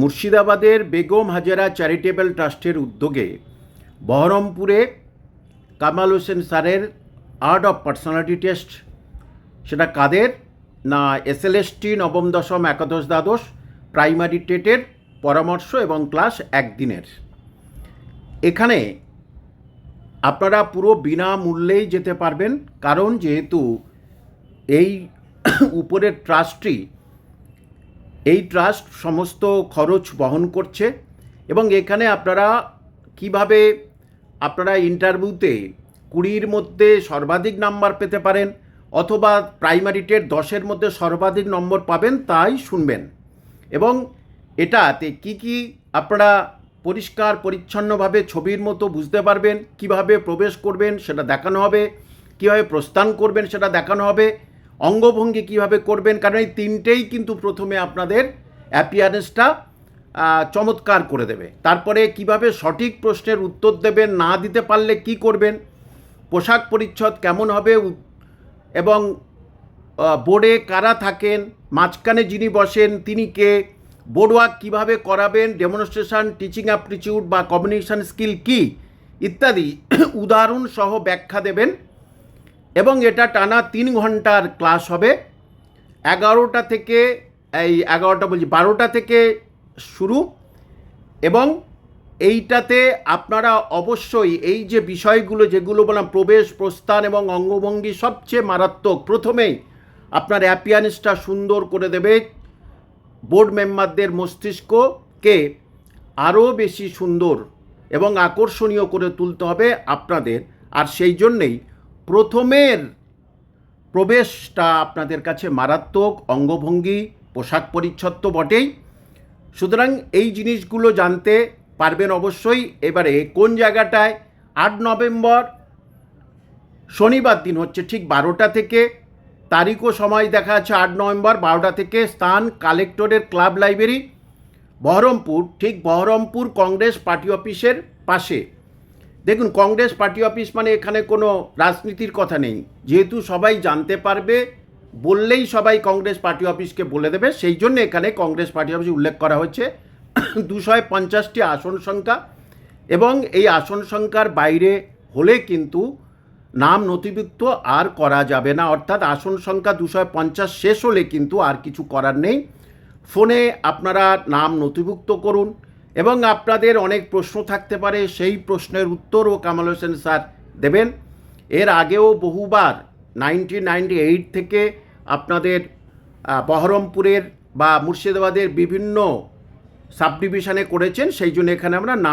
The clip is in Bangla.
মুর্শিদাবাদের বেগম হাজারা চ্যারিটেবল ট্রাস্টের উদ্যোগে বহরমপুরে কামাল হোসেন স্যারের আর্ট অফ পার্সোনালিটি টেস্ট। সেটা কাদের? না, এস এল এসএলএসটি নবম দশম একাদশ দ্বাদশ প্রাইমারি টেটের পরামর্শ এবং ক্লাস একদিনের। এখানে আপনারা পুরো বিনামূল্যেই যেতে পারবেন, কারণ যেহেতু এই উপরের ট্রাস্টটি এই ট্রাস্ট সমস্ত খরচ বহন করছে এবং এখানে আপনারা কীভাবে আপনারা ইন্টারভিউতে কুড়ির মধ্যে সর্বাধিক নাম্বার পেতে পারেন অথবা প্রাইমারি টেট দশের মধ্যে সর্বাধিক নম্বর পাবেন তাই শুনবেন। এবং এটাতে কি কি আপনারা পরিষ্কার, পরিচ্ছন্নভাবে ছবির মতো বুঝতে পারবেন, কীভাবে প্রবেশ করবেন সেটা দেখানো হবে, কীভাবে প্রস্থান করবেন সেটা দেখানো হবে অঙ্গভঙ্গি কীভাবে করবেন? কারণ এই তিনটেই কিন্তু প্রথমে আপনাদের অ্যাপিয়ারেন্সটা চমৎকার করে দেবে। তারপরে কীভাবে সঠিক প্রশ্নের উত্তর দেবেন, না দিতে পারলে কি করবেন, পোশাক পরিচ্ছদ কেমন হবে এবং বোর্ডে কারা থাকেন, মাঝখানে যিনি বসেন, তিনি কে বোর্ড ওয়ার্ক কীভাবে করাবেন ডেমনস্ট্রেশন টিচিং অ্যাপটিচিউড বা কমিউনিকেশন স্কিল কি, ইত্যাদি উদাহরণ সহ ব্যাখ্যা দেবেন। এবং এটা টানা তিন ঘণ্টার ক্লাস হবে। এগারোটা থেকে, এই এগারোটা বলছি, বারোটা থেকে শুরু। এবং এইটাতে আপনারা অবশ্যই এই যে বিষয়গুলো যেগুলো বললাম, প্রবেশ, প্রস্থান এবং অঙ্গভঙ্গি সবচেয়ে মারাত্মক, প্রথমেই আপনার অ্যাপিয়ারেন্সটা সুন্দর করে দেবে। বোর্ড মেম্বারদের মস্তিষ্ককে আরও বেশি সুন্দর এবং আকর্ষণীয় করে তুলতে হবে আপনাদের। আর সেই জন্যেই প্রথমের প্রবেশটা আপনাদের কাছে মারাত্মক, অঙ্গভঙ্গি, পোশাক পরিচ্ছদ তো বটেই। সুতরাং এই জিনিসগুলো জানতে পারবেন অবশ্যই। এবারে কোন জায়গাটায়? আট নভেম্বর, শনিবার দিন হচ্ছে ঠিক বারোটা থেকে। তারিখ ও সময় দেখা আছে আট নভেম্বর, বারোটা থেকে স্থান কালেক্টরের ক্লাব লাইব্রেরি, বহরমপুর, ঠিক বহরমপুর কংগ্রেস পার্টি অফিসের পাশে। দেখুন, কংগ্রেস পার্টি অফিস মানে এখানে কোনো রাজনীতির কথা নেই। যেহেতু সবাই জানতে পারবে, বললেই সবাই কংগ্রেস পার্টি অফিসকে বলে দেবে। সেই জন্য এখানে কংগ্রেস পার্টি অফিস উল্লেখ করা হচ্ছে দুশো পঞ্চাশটি আসন সংখ্যা এবং এই আসন সংখ্যার বাইরে হলে কিন্তু নাম নথিভুক্ত আর করা যাবে না। অর্থাৎ আসন সংখ্যা দুশো পঞ্চাশ শেষ হলে কিন্তু আর কিছু করার নেই। ফোনে আপনারা নাম নথিভুক্ত করুন। এবং আপনাদের অনেক প্রশ্ন থাকতে পারে, সেই প্রশ্নের উত্তরও কামাল হোসেন স্যার দেবেন। এর আগেও বহুবার নাইনটিন নাইনটি এইট থেকে আপনাদের বহরমপুরের বা মুর্শিদাবাদের বিভিন্ন সাবডিভিশনে করেছেন, সেই জন্য এখানে আমরা নাম